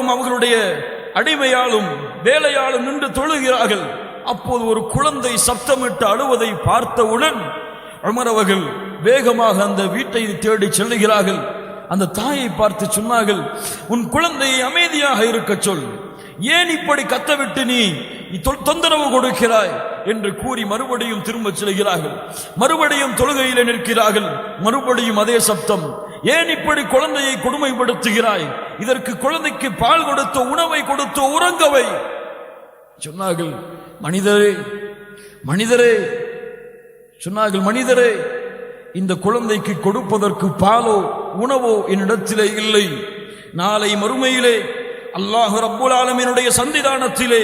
எல்லோரும் அவர்களுடைய அடிமையாலும் வேலையாலும் நின்று தொழுகிறார்கள். அப்போது ஒரு குழந்தை சப்தமிட்டு அழுவதை பார்த்தவுடன் அமரவர்கள் வேகமாக அந்த வீட்டை தேடி செல்லுகிறார்கள். அந்த தாயை பார்த்து சொன்னார்கள் உன் குழந்தையை அமைதியாக இருக்கச் சொல். ஏன் இப்படி கத்தவிட்டு நீ தொந்தரவு கொடுக்கிறாய்? என்று கூறி மறுபடியும் திரும்பச் செல்கிறார்கள். மறுபடியும் தொழுகையில் நிற்கிறார்கள். மறுபடியும் அதே சப்தம் ஏன் இப்படி குழந்தையை கொடுமைப்படுத்துகிறாய்? இதற்கு குழந்தைக்கு பால் கொடுத்த உணவை கொடுத்த உறங்கவை. சொன்னார்கள் மனிதரே மனிதரே சொன்னார்கள் மனிதரே இந்த குழந்தைக்கு கொடுப்பதற்கு பாலோ உணவோ என்னிடத்திலே இல்லை. நாளை மறுமையிலே அல்லாஹு ரப்புல் ஆலமீனுடைய சந்திதானத்திலே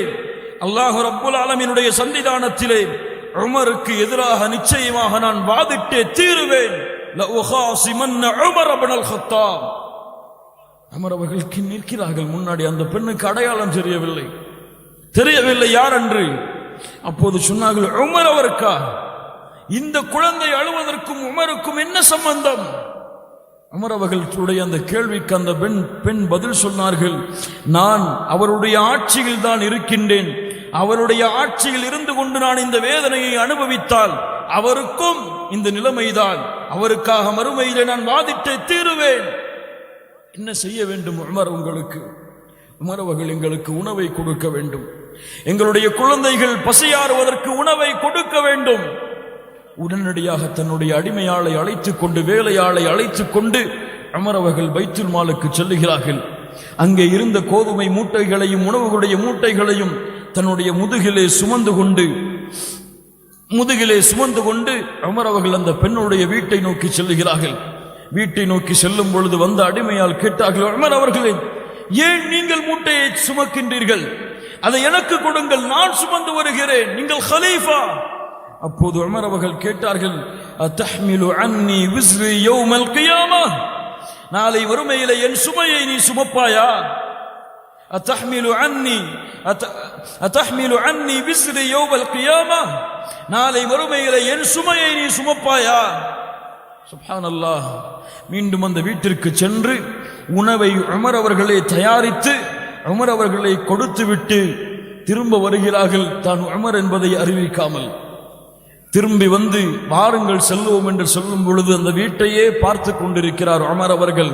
அல்லாஹு ரப்புல் ஆலமீனுடைய சந்திதானத்திலே உமருக்கு எதிராக நிச்சயமாக நான் வாதிட்டே தீருவேன். அமர் அவர்களுக்கு நிற்கிறார்கள். முன்னாடி அந்த பெண்ணுக்கு அடையாளம் தெரியவில்லை. தெரியவில்லை யார் என்று அப்போது சொன்னார்கள் உமர் அவருக்கா? இந்த குழந்தை அழுவதற்கும் உமருக்கும் என்ன சம்பந்தம்? உமர் அவர்களுடைய அந்த கேள்விக்கு அந்த பெண் பெண் பதில் சொன்னார்கள் நான் அவருடைய ஆட்சியில் தான் இருக்கின்றேன். அவருடைய ஆட்சியில் இருந்து கொண்டு நான் இந்த வேதனையை அனுபவித்தால் அவருக்கும் இந்த நிலைமைதான். அவருக்காக மறுமையிலே நான் வாதிட்டே தீருவேன். என்ன செய்ய வேண்டும் உமர் உங்களுக்கு? உமரவர்கள் எங்களுக்கு உணவை கொடுக்க வேண்டும். எங்களுடைய குழந்தைகள் பசியாறுவதற்கு உணவை கொடுக்க வேண்டும். உடனடியாக தன்னுடைய அடிமையாளை அழைத்துக் கொண்டு வேலையாளை அழைத்துக் கொண்டு அமரவர்கள் பைத்துல் மாலுக்கு செல்லுகிறார்கள். அங்கே இருந்த கோதுமை மூட்டைகளையும் உணவுகளுடைய மூட்டைகளையும் தன்னுடைய முதுகிலே சுமந்து கொண்டு முதுகிலே சுமந்து கொண்டு அமர் அவர்கள் அந்த பெண்ணுடைய வீட்டை நோக்கி செல்லுகிறார்கள். வீட்டை நோக்கி செல்லும் பொழுது வந்த அடிமையால் கேட்டார்கள் அமர் அவர்களே ஏன் நீங்கள் மூட்டையை சுமக்கின்றீர்கள்? அதை எனக்கு கொடுங்கள் நான் சுமந்து வருகிறேன் நீங்கள் ஹலீஃபா. அப்போது உமர் அவர்கள் கேட்டார்கள் அத்தஹ்மிலு அன்னி விஸ்ரி யௌமல் கியாமா? நாளை வறுமையிலே என் சுமையை நீ சுமப்பாயா? அத்தஹ்மிலு அன்னி அத்த- அத்தஹ்மிலு அன்னி விஸ்ரி யௌமல் கியாமா? நாளை வறுமையில என் சுமையை நீ சுமப்பாயா? சுப்ஹானல்லாஹ். மீண்டும் அந்த வீட்டிற்கு சென்று உணவை உமர் அவர்களை தயாரித்து உமர் அவர்களை கொடுத்துவிட்டு திரும்ப வருகிறார்கள் தான் உமர் என்பதை அறிவிக்காமல். திரும்பி வந்து வாருங்கள் செல்வோம் என்று சொல்லும் பொழுது அந்த வீட்டையே பார்த்து கொண்டிருக்கிறார் அமர் அவர்கள்.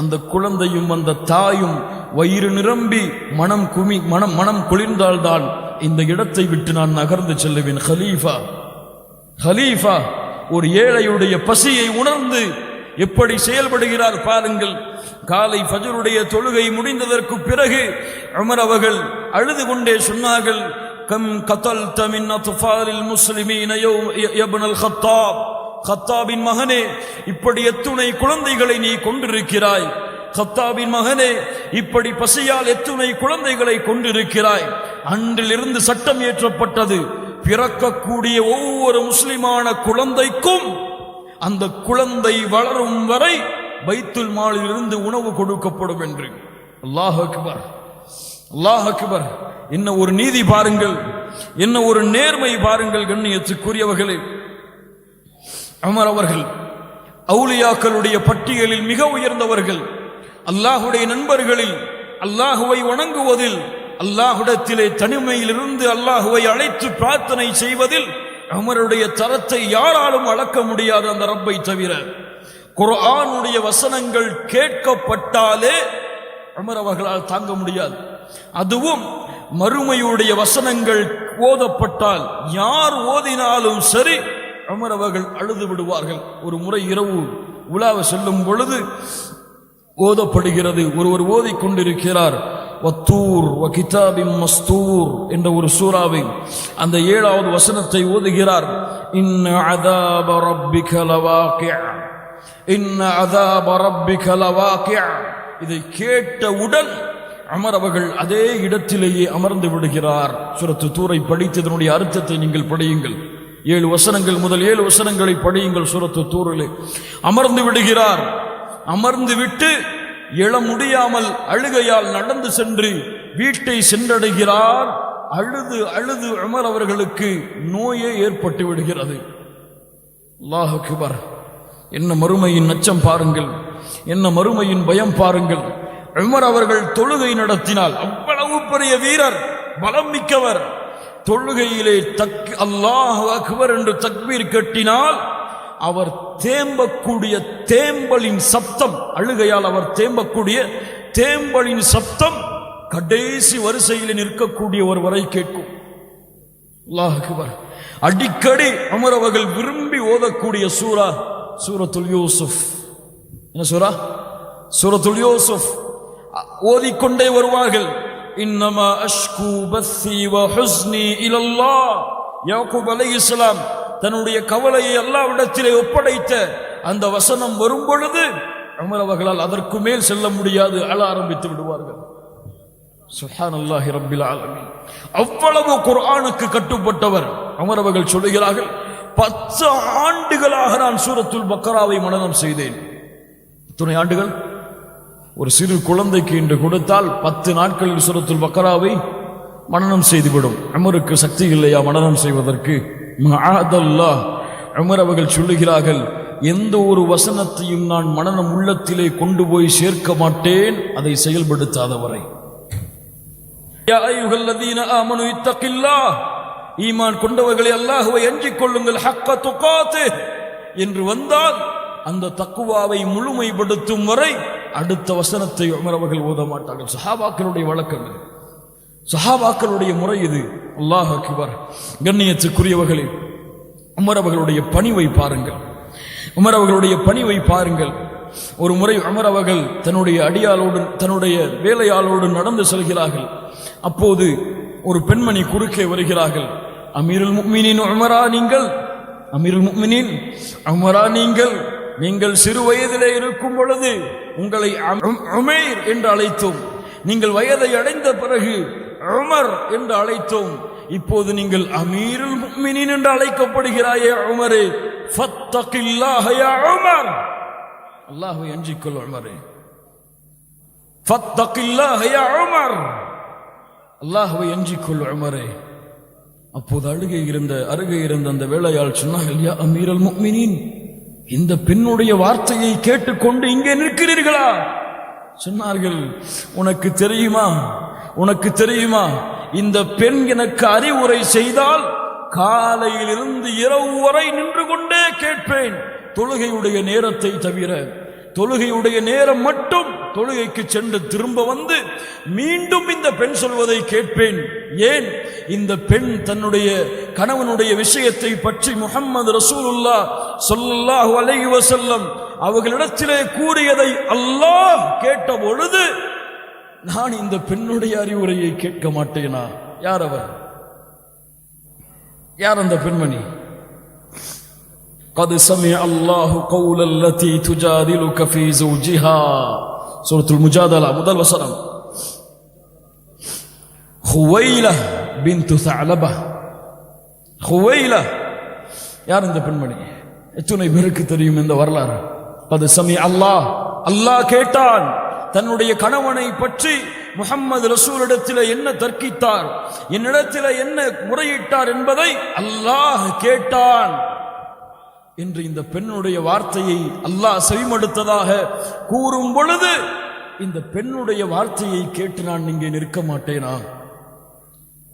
அந்த குழந்தையும் அந்த தாயும் வயிறு நிரம்பி மனம் குமி மனம் மனம் குளிர்ந்தால்தான் இந்த இடத்தை விட்டு நான் நகர்ந்து செல்லுவேன். ஹலீஃபா ஹலீஃபா ஒரு ஏழையுடைய பசியை உணர்ந்து எப்படி செயல்படுகிறார் பாருங்கள். காலை ஃபஜருடைய தொழுகை முடிந்ததற்கு பிறகு அமர் அவர்கள் அழுது கொண்டே சொன்னார்கள் கம் கத்தல் المسلمين يوم يا ابن الخطاب. ஹத்தாபின் மகனே இப்படி எத்துணை குழந்தைகளை நீ கொண்டிருக்கிறாய் கத்தாவின் மகனே இப்படி பசியால் எத்துணை குழந்தைகளை கொண்டிருக்கிறாய் அன்றிலிருந்து சட்டம் இயற்றப்பட்டது பிறக்கக்கூடிய ஒவ்வொரு முஸ்லிமான குழந்தைக்கும் அந்த குழந்தை வளரும் வரை பைத்துல் மாலில் இருந்து உணவு கொடுக்கப்படும் என்று அல்லாஹ் அக்பர் அல்லாஹ் அக்பர் என்ன ஒரு நீதி பாருங்கள் என்ன ஒரு நேர்மை பாருங்கள் கண்ணியத்துக்குரியவர்களே. அமர் அவர்கள் அவுலியாக்களுடைய பட்டியலில் மிக உயர்ந்தவர்கள். அல்லாஹுடைய நண்பர்களில் அல்லாஹுவை வணங்குவதில் அல்லாஹுடத்திலே தனிமையிலிருந்து அல்லாஹுவை அழைத்து பிரார்த்தனை செய்வதில் அமருடைய தரத்தை யாராலும் அளக்க முடியாது அந்த ரப்பை தவிர. குர்ஆனுடைய வசனங்கள் கேட்கப்பட்டாலே அமர் அவர்களால் தாங்க முடியாது. அதுவும் மறுமையுடைய வசனங்கள் ஓதப்பட்டால் யார் ஓதினாலும் சரி அமர் அவர்கள் அழுது விடுவார்கள். ஒரு முறை இரவு உலாவ செல்லும் பொழுது ஓதப்படுகிறது. ஒருவர் ஓதி கொண்டிருக்கிறார். வத்தூர் வ மஸ்தூர் என்ற ஒரு சூறாவை அந்த ஏழாவது வசனத்தை ஓதுகிறார். இன்ன அதாப ரப்பிக லவாக்கிஅ இன்ன அதாப ரப்பிக லவாக்கிஅ இதை கேட்டவுடன் அமர் அவர்கள் அதே இடத்திலேயே அமர்ந்து விடுகிறார். சுரத்து தூரை படித்ததனுடைய அர்த்தத்தை நீங்கள் படியுங்கள். ஏழு வசனங்கள் முதல் ஏழு வசனங்களை படியுங்கள் சுரத்து தூரிலே. அமர்ந்து விடுகிறார். அமர்ந்து விட்டு எழ முடியாமல் அழுகையால் நடந்து சென்று வீட்டை சென்றடைகிறார். அழுது அழுது அமர் அவர்களுக்கு நோயே ஏற்பட்டு விடுகிறது. அல்லாஹ் அக்பர். என்ன மறுமையின் நச்சம் பாருங்கள். என்ன மறுமையின் பயம் பாருங்கள். உமர் அவர்கள் தொழுகை நடத்தினால் அவ்வளவு பெரிய வீரர் பலம் மிக்கவர். தொழுகையிலே தக் அல்லாஹ் அக்பர் என்று தக்பீர் கட்டினால் அவர் தேம்பக்கூடிய தேம்பலின் சப்தம் அழுகையால் அவர் தேம்பக்கூடிய தேம்பலின் சப்தம் கடைசி வரிசையில் நிற்கக்கூடிய ஒரு வரை கேட்கும். அல்லாஹ் அடிக்கடி அமர் அவர்கள் விரும்பி ஓதக்கூடிய சூரா சூரத்துல் யூசுப் என்ன சூரா சூரத்துல் யூசுப் ஓதிக்கொண்டே வருவார்கள். இன்னமா அஷ்கு பஸ்ஸி வ ஹுஸ்னி இலல்லா. யாக்கூப் அலைஹிஸ்ஸலாம் தன்னுடைய கவலையை அல்லாவிடத்திலே ஒப்படைத்த அந்த வசனம் வரும் பொழுது அமர் அவர்களால் அதற்கு மேல் செல்ல முடியாது அழ ஆரம்பித்து விடுவார்கள். சுஹானல்லாஹி ரபில் ஆலமீன். அவ்வளவு குர்ஆனுக்கு கட்டுப்பட்டவர் அமர் அவர்கள் சொல்லுகிறார்கள் பத்து ஆண்டுகளாக நான் சூரத்துல் பக்கராவை மனனம் செய்தேன். துணை ஆண்டுகள்? ஒரு சிறு குழந்தைக்கு இன்று கொடுத்தால் பத்து நாட்களில் சுரத்துல் பக்கராவை மனநம் செய்துவிடும். அமருக்கு சக்தி இல்லையா மனநம் செய்வதற்கு? மஅதல்லாஹ். அமர் அவர்கள் சொல்லுகிறார்கள் எந்த ஒரு வசனத்தையும் நான் மனநம் உள்ளத்திலே கொண்டு போய் சேர்க்க மாட்டேன் அதை செயல்படுத்தாதவரை. யா ஈமான் கொண்டவர்களை அல்லாஹுவை அஞ்சிக் கொள்ளுங்கள் ஹக்க துக்காத்து. என்று வந்தால் அந்த தக்குவாவை முழுமைப்படுத்தும் வரை அடுத்த வசனத்தை உமர் அவர்கள் ஓத மாட்டார்கள் சஹாபாக்களுடைய வழக்கம் இது. சஹாபாக்களுடைய முறை இது. அல்லாஹ் அக்பர். கண்ணியத்துக்குரியவர்களே உமர் அவர்களுடைய பணிவை பாருங்கள். உமர் அவர்களுடைய பணிவை பாருங்கள். ஒரு முறை உமர் அவர்கள் தன்னுடைய அடியாளோடு தன்னுடைய வேலையாளோடு நடந்து செல்கிறார்கள். அப்போது ஒரு பெண்மணி குறுக்கே வருகிறார்கள். அமீருல் முக்மினின் உமரா நீங்கள்? அமீருல் முக்மினின் உமரா நீங்கள்? நீங்கள் சிறு வயதிலே இருக்கும் பொழுது உங்களை உமேர் என்று அழைத்தோம். நீங்கள் வயதை அடைந்த பிறகு உமர் என்று அழைத்தோம். இப்போது நீங்கள் அமீருல் முக்மினின் என்று அழைக்கப்படுகிறாயே உமரே. ஃபத்தகில்லாஹ யா உமர். அல்லாஹ்வை அஞ்சிக்கொள் உமரே. ஃபத்தகில்லாஹ யா உமர். அல்லாஹ்வை அஞ்சிக்கொள் உமரே. அப்போது அழுகை இருந்த அருகே இருந்த அந்த வேலையாள் சொன்னார்கள் யா அமீரல் முக்மினின் இந்த பெண்ணுடைய வார்த்தையை கேட்டுக்கொண்டு இங்கே நிற்கிறீர்களா? சொன்னார்கள் உனக்கு தெரியுமா? உனக்கு தெரியுமா? இந்த பெண் எனக்கு அறிவுரை செய்தால் காலையிலிருந்து இரவு வரை நின்று கொண்டே கேட்பேன். தொழுகையுடைய நேரத்தை தவிர தொழுகையுடைய நேரம் மட்டும் தொழுகைக்கு சென்று திரும்ப வந்து மீண்டும் இந்த பெண் சொல்வதை கேட்பேன். ஏன்? இந்த பெண் தன்னுடைய கணவனுடைய விஷயத்தை பற்றி முகம்மது ரசூலுல்லா ஸல்லல்லாஹு அலைஹி வசல்லம் அவர்களிடத்திலே கூறியதை அல்லாஹ் கேட்ட பொழுது நான் இந்த பெண்ணுடைய அறிவுரையை கேட்க மாட்டேனா? யார் அவர்? யார் அந்த பெண்மணி? قد سمع الله قول التي تجادلك في زوجها سورة المجادلة முதல் வசனம் ஹுவைலா பின்து ثعلبة ஹுவைலா யார் இந்த பெண்மணி எத்தனை பேருக்கு தெரியும் இந்த வரலாறு அது சமி அல்லாஹ் அல்லாஹ் கேட்டான் தன்னுடைய கணவனை பற்றி முகம்மது ரசூலிடத்தில் என்ன தர்க்கித்தார் என்னிடத்தில் என்ன முறையிட்டார் என்பதை அல்லாஹ் கேட்டான் என்று இந்த பெண்ணுடைய வார்த்தையை அல்லாஹ் செவிமடுத்ததாக கூறும் பொழுது இந்த பெண்ணுடைய வார்த்தையை கேட்டு நான் இங்கே நிற்க மாட்டேனா?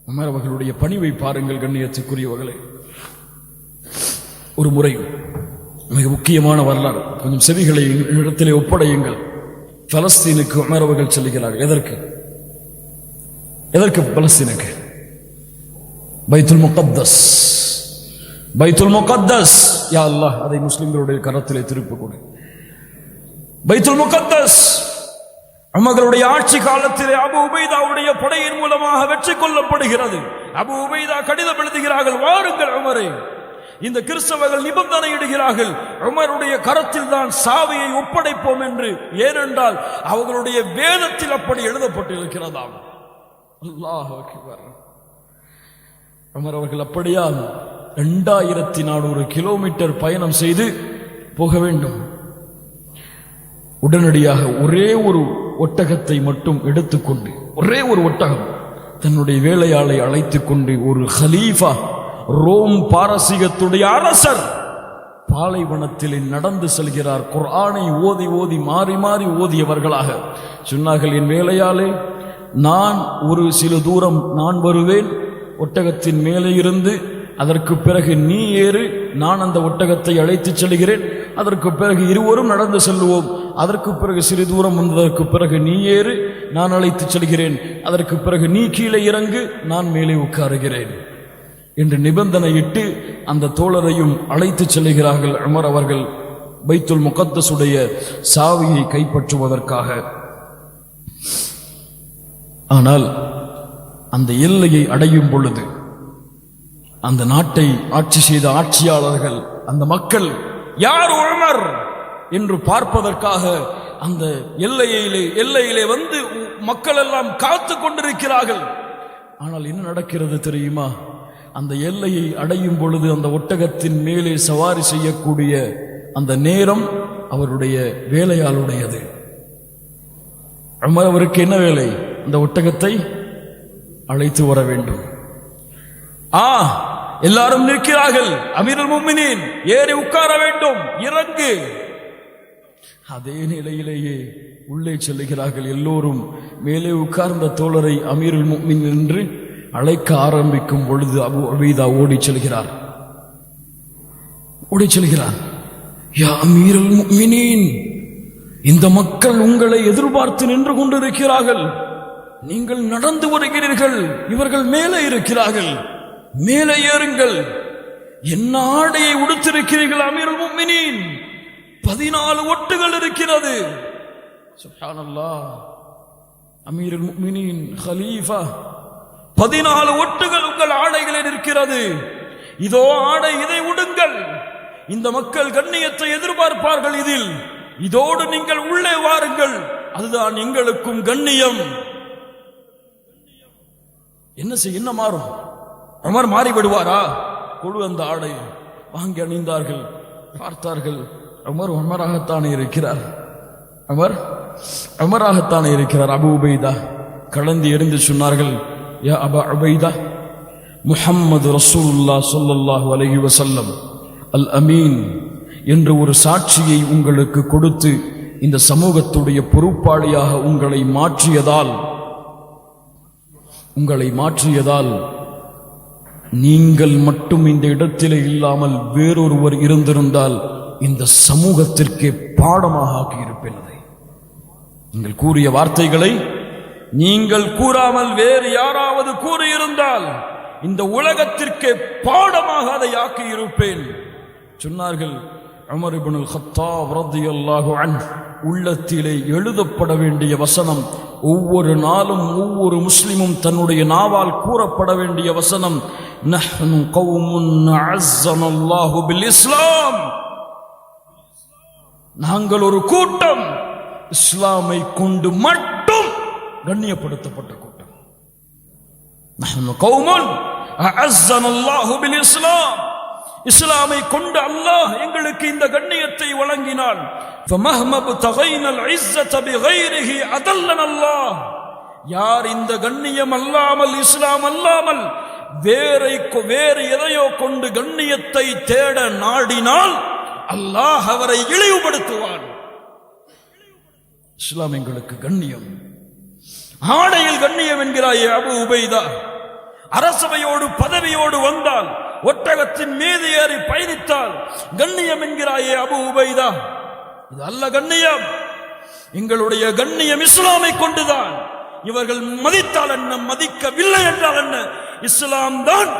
அமர் அவர்களுடைய பணிவை பாருங்கள் கண்ணியத்துக்குரியவர்களே. ஒரு முறை மிக முக்கியமான வரலாறு. கொஞ்சம் செவிகளை இடத்திலே ஒப்படையுங்கள். பலஸ்தீனுக்கு உமர் அவர்கள் செல்கிறார்கள் எதற்கு? எதற்கு பலஸ்தீனுக்கு? பைத்துல் முகத்தஸ். பைத்துல் முகத்தஸ். யா அல்லாஹ் அதை முஸ்லிம்களுடைய கரத்திலே திருப்ப கொடு பைத்துல் முகத்தஸ் அம்மகளுடைய ஆட்சி காலத்திலே அபு உபைதாவுடைய படையின் மூலமாக வெற்றி கொள்ளப்படுகிறது அபு உபைதா கடிதம் எழுதுகிறார்கள் வாருங்கள் உமரே இந்த கிறிஸ்தவர்கள் நிபந்தனை இடுகிறார்கள் உமருடைய கரத்தில் தான் சாவியை ஒப்படைப்போம் என்று ஏனென்றால் அவர்களுடைய வேதத்தில் அப்படி எழுதப்பட்டிருக்கிறதாம் அல்லாஹ் உமர் அவர்கள் அப்படியா ரெண்டாயிரத்தி நானூறு கிலோமீட்டர் பயணம் செய்து போக வேண்டும். உடனடியாக ஒரே ஒரு ஒட்டகத்தை மட்டும் எடுத்துக்கொண்டு ஒரே ஒரு ஒட்டகம் தன்னுடைய வேலையாளை அழைத்துக் கொண்டு ஒரு ஹலீஃபா ரோம் பாரசீகத்துடைய அரசர் பாலைவனத்தில் நடந்து செல்கிறார். குர்ஆனை ஓதி ஓதி மாறி மாறி ஓதியவர்களாக சொன்னார்கள் என் வேலையாலே நான் ஒரு சில தூரம் நான் வருவேன். ஒட்டகத்தின் மேலே இருந்து அதற்கு பிறகு நீ ஏறு நான் அந்த ஒட்டகத்தை அழைத்துச் செல்கிறேன் அதற்கு பிறகு இருவரும் நடந்து செல்லுவோம். அதற்கு பிறகு சிறு தூரம் வந்ததற்கு பிறகு நீ ஏறு நான் அழைத்துச் செல்கிறேன். அதற்கு பிறகு நீ கீழே இறங்கு நான் மேலே உட்காருகிறேன். என்று நிபந்தனையிட்டு அந்த தோழரையும் அழைத்துச் செல்கிறார்கள் அமர் அவர்கள் பைத்துல் முகத்தசுடைய சாவியை கைப்பற்றுவதற்காக. ஆனால் அந்த எல்லையை அடையும் பொழுது அந்த நாட்டை ஆட்சி செய்த ஆட்சியாளர்கள் அந்த மக்கள் யார் உழமர் என்று பார்ப்பதற்காக அந்த எல்லையிலே எல்லையிலே வந்து மக்கள் எல்லாம் காத்து கொண்டிருக்கிறார்கள். ஆனால் என்ன நடக்கிறது தெரியுமா? அந்த எல்லையை அடையும் பொழுது அந்த ஒட்டகத்தின் மேலே சவாரி செய்யக்கூடிய அந்த நேரம் அவருடைய வேலையாளுடையது. அவருக்கு என்ன வேலை? அந்த ஒட்டகத்தை அழைத்து வர வேண்டும். ஆ எல்லாரும் நிற்கிறார்கள். அமீரல் முமினின் ஏறி உட்கார வேண்டும் இறங்கு. அதே நிலையிலேயே உள்ளே செல்லுகிறார்கள் எல்லோரும். மேலே உட்கார்ந்த தோழரை அமீருல் முமின் என்று அழைக்க ஆரம்பிக்கும் பொழுது அபு அபீதா ஓடி செல்கிறார். ஓடி செல்கிறார். யா அமீருல் முக்மினின் இந்த மக்கள் உங்களை எதிர்பார்த்து நின்று கொண்டிருக்கிறார்கள். நீங்கள் நடந்து வருகிறீர்கள். இவர்கள் மேலே இருக்கிறார்கள். மேலே ஏறுங்கள். என்ன ஆடையை உடுத்திருக்கிறீர்கள் அமீருல் முஃமினீன் பதினாலு ஒட்டுகள் இருக்கிறது. சுப்ஹானல்லாஹ் அமீருல் முஃமினீன் ஹலீஃபா பதினாலு ஒட்டுகள் உங்கள் ஆடைகளில் இருக்கிறது. இதோ ஆடை இதை உடுங்கள். இந்த மக்கள் கண்ணியத்தை எதிர்பார்ப்பார்கள் இதில். இதோடு நீங்கள் உள்ளே வாருங்கள். அதுதான் எங்களுக்கும் கண்ணியம். என்ன செய்ய என்ன மாறும்? அமர் மாறிவிடுவாரா? குழு அந்த ஆடை வாங்கி அணிந்தார்கள். பார்த்தார்கள் அமர் அமராகத்தானே இருக்கிறார். அமர் அமராகத்தானே இருக்கிறார். அபு உபைதா கலந்து எரிந்து சொன்னார்கள் யா அபா உபைதா முஹம்மது ரசூல்லா சொல்லல்லாஹு அலஹி வசல்லம் அல் அமீன் என்று ஒரு சாட்சியை உங்களுக்கு கொடுத்து இந்த சமூகத்துடைய பொறுப்பாளியாக உங்களை மாற்றியதால் உங்களை மாற்றியதால் நீங்கள் மட்டும் இந்த இடத்திலே இல்லாமல் வேறொருவர் இருந்திருந்தால் இந்த சமூகத்திற்கே பாடமாக ஆக்கியிருப்பேன். அதை நீங்கள் கூறிய வார்த்தைகளை நீங்கள் கூறாமல் வேறு யாராவது கூறியிருந்தால் இந்த உலகத்திற்கே பாடமாக அதை ஆக்கியிருப்பேன். சொன்னார்கள் அமர் ஹத்தா கத்தாப் ரலியல்லாஹு உள்ளத்திலே எழுதப்பட வேண்டிய வசனம் ஒவ்வொரு நாளும் ஒவ்வொரு முஸ்லிமும் தன்னுடைய நாவால் கூறப்பட வேண்டிய வசனம் நஹ்னு கௌமுன் அஸ்ஸனல்லாஹு பில் இஸ்லாம் நாங்கள் ஒரு கூட்டம் இஸ்லாமை கொண்டு மட்டும் கண்ணியப்படுத்தப்பட்ட கூட்டம் நஹ்னு கௌமுன் அஸ்ஸனல்லாஹு பில் இஸ்லாம் இஸ்லாமை கொண்டு அல்லாஹ் எங்களுக்கு இந்த கண்ணியத்தை வழங்கினான் فَمَهْمَا ابْتَغَيْنَا الْعِزَّةَ بِغَيْرِهِ أَذَلَّنَا اللَّهُ யார் இந்த கண்ணியம் அல்லாமல் இஸ்லாம் அல்லாமல் வேறை வேறு எதையோ கொண்டு கண்ணியத்தை தேட நாடினால் அல்லாஹ் அவரை இழிவுபடுத்துவான். இஸ்லாம் எங்களுக்கு கண்ணியம். ஆடையில் கண்ணியம் என்கிறாயே அபு உபைதா. அரசவையோடு பதவியோடு வந்தால் ஒட்டகத்தின் மீது ஏறி பயணித்தால் கண்ணியம் என்கிறாயே அபு உபைதா. இது அல்ல கண்ணியம். எங்களுடைய கண்ணியம் இஸ்லாமை கொண்டுதான். இவர்கள் மதித்தால் என்ன மதிக்கவில்லை என்றால் என்ன? இஸ்லாம் தான்.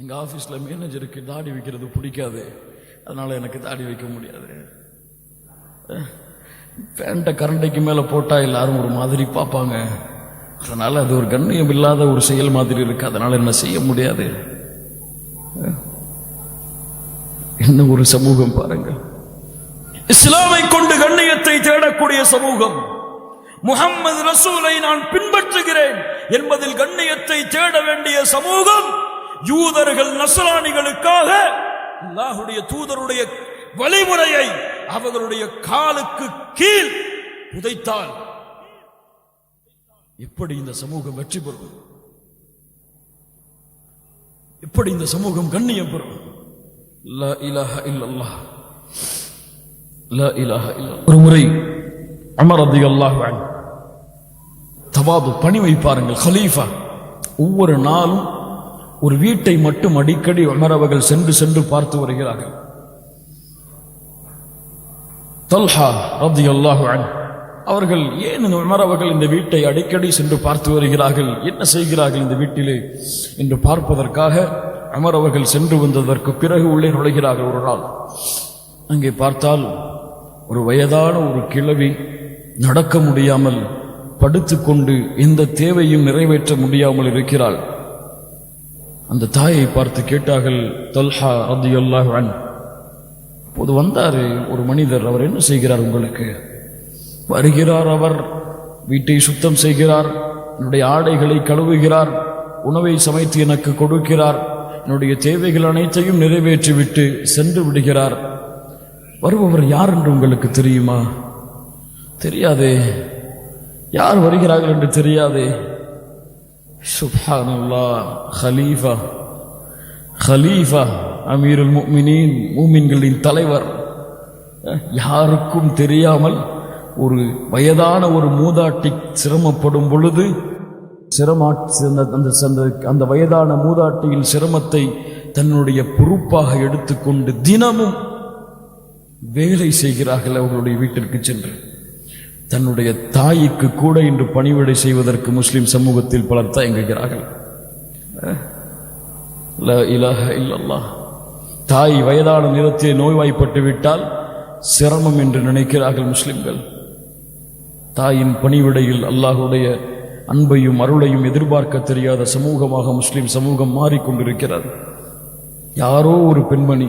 எங்க ஆபீஸ்ல மேனேஜருக்கு தாடி வைக்கிறது பிடிக்காது. அதனால எனக்கு தாடி வைக்க முடியாது. பேண்ட்டை கரண்டைக்கு மேல போட்டா எல்லாரும் ஒரு மாதிரி பார்ப்பாங்க. அதனால அது ஒரு கண்ணியம் இல்லாத ஒரு செயல் மாதிரி இருக்கு. அதனால என்ன செய்ய முடியாது? என்ன ஒரு சமூகம் பாருங்கள். இஸ்லாமை கொண்டு கண்ணியத்தை தேடக்கூடிய சமூகம். முகம்மது ரசூலை நான் பின்பற்றுகிறேன் என்பதில் கண்ணியத்தை தேட வேண்டிய சமூகம் யூதர்கள் நசராணிகளுக்காக அல்லாஹுடைய தூதருடைய வழிமுறையை அவர்களுடைய காலுக்கு கீழ் புதைத்தால் எப்படி இந்த சமூகம் வெற்றி பெறும்? எப்படி இந்த சமூகம் கண்ணியம் பெறும்? ஒரு முறை அமர் அல்லாஹ் தவாது பணி வைப்பாருங்கள் ஹலீஃபா ஒவ்வொரு நாளும் ஒரு வீட்டை மட்டும் அடிக்கடி உமர் அவர்கள் சென்று சென்று பார்த்து வருகிறார்கள். தல்ஹா ரலியல்லாஹு அல்லாஹு அவர்கள் ஏன் இந்த உமரவர்கள் இந்த வீட்டை அடிக்கடி சென்று பார்த்து வருகிறார்கள் என்ன செய்கிறார்கள் இந்த வீட்டிலே என்று பார்ப்பதற்காக அமரவர்கள் சென்று வந்ததற்கு பிறகு உள்ளே நுழைகிறார்கள் ஒரு நாள். அங்கே பார்த்தால் ஒரு வயதான ஒரு கிழவி நடக்க முடியாமல் படுத்துக்கொண்டு எந்த தேவையும் நிறைவேற்ற முடியாமல் இருக்கிறாள். அந்த தாயை பார்த்து கேட்டார்கள் தல்ஹா அது அன். அப்போது வந்தாரு ஒரு மனிதர் அவர் என்ன செய்கிறார் உங்களுக்கு? வருகிறார் அவர் வீட்டை சுத்தம் செய்கிறார் என்னுடைய ஆடைகளை கழுவுகிறார் உணவை சமைத்து எனக்கு கொடுக்கிறார் என்னுடைய தேவைகள் அனைத்தையும் நிறைவேற்றிவிட்டு சென்று விடுகிறார். வருபவர் யார் என்று உங்களுக்கு தெரியுமா? தெரியாதே யார் வருகிறார்கள் என்று தெரியாதே. சுப்ஹானல்லா ஹலீஃபா. ஹலீஃபா அமீருல் முக்மினின் மூமின்களின் தலைவர். யாருக்கும் தெரியாமல் ஒரு வயதான ஒரு மூதாட்டி சிரமப்படும் பொழுது சிரமா அந்த அந்த- அந்த வயதான மூதாட்டியின் சிரமத்தை தன்னுடைய பொறுப்பாக எடுத்துக்கொண்டு தினமும் வேலை செய்கிறார்கள் அவர்களுடைய வீட்டிற்கு சென்று. தன்னுடைய தாய்க்கு கூட இன்று பணிவிடை செய்வதற்கு முஸ்லிம் சமூகத்தில் பலர் தயங்குகிறார்கள். அஹ். லா தாய் வயதான நிறத்திலே நோய்வாய்ப்பட்டு விட்டால் சிரமம் என்று நினைக்கிறார்கள் முஸ்லிம்கள். தாயின் பணிவிடையில் அல்லாஹுடைய அன்பையும் அருளையும் எதிர்பார்க்க தெரியாத சமூகமாக முஸ்லிம் சமூகம் மாறிக்கொண்டிருக்கிறது. யாரோ ஒரு பெண்மணி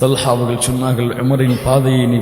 தல்ஹா அவர்கள் சொன்னார்கள் எமரின் பாதையை நீ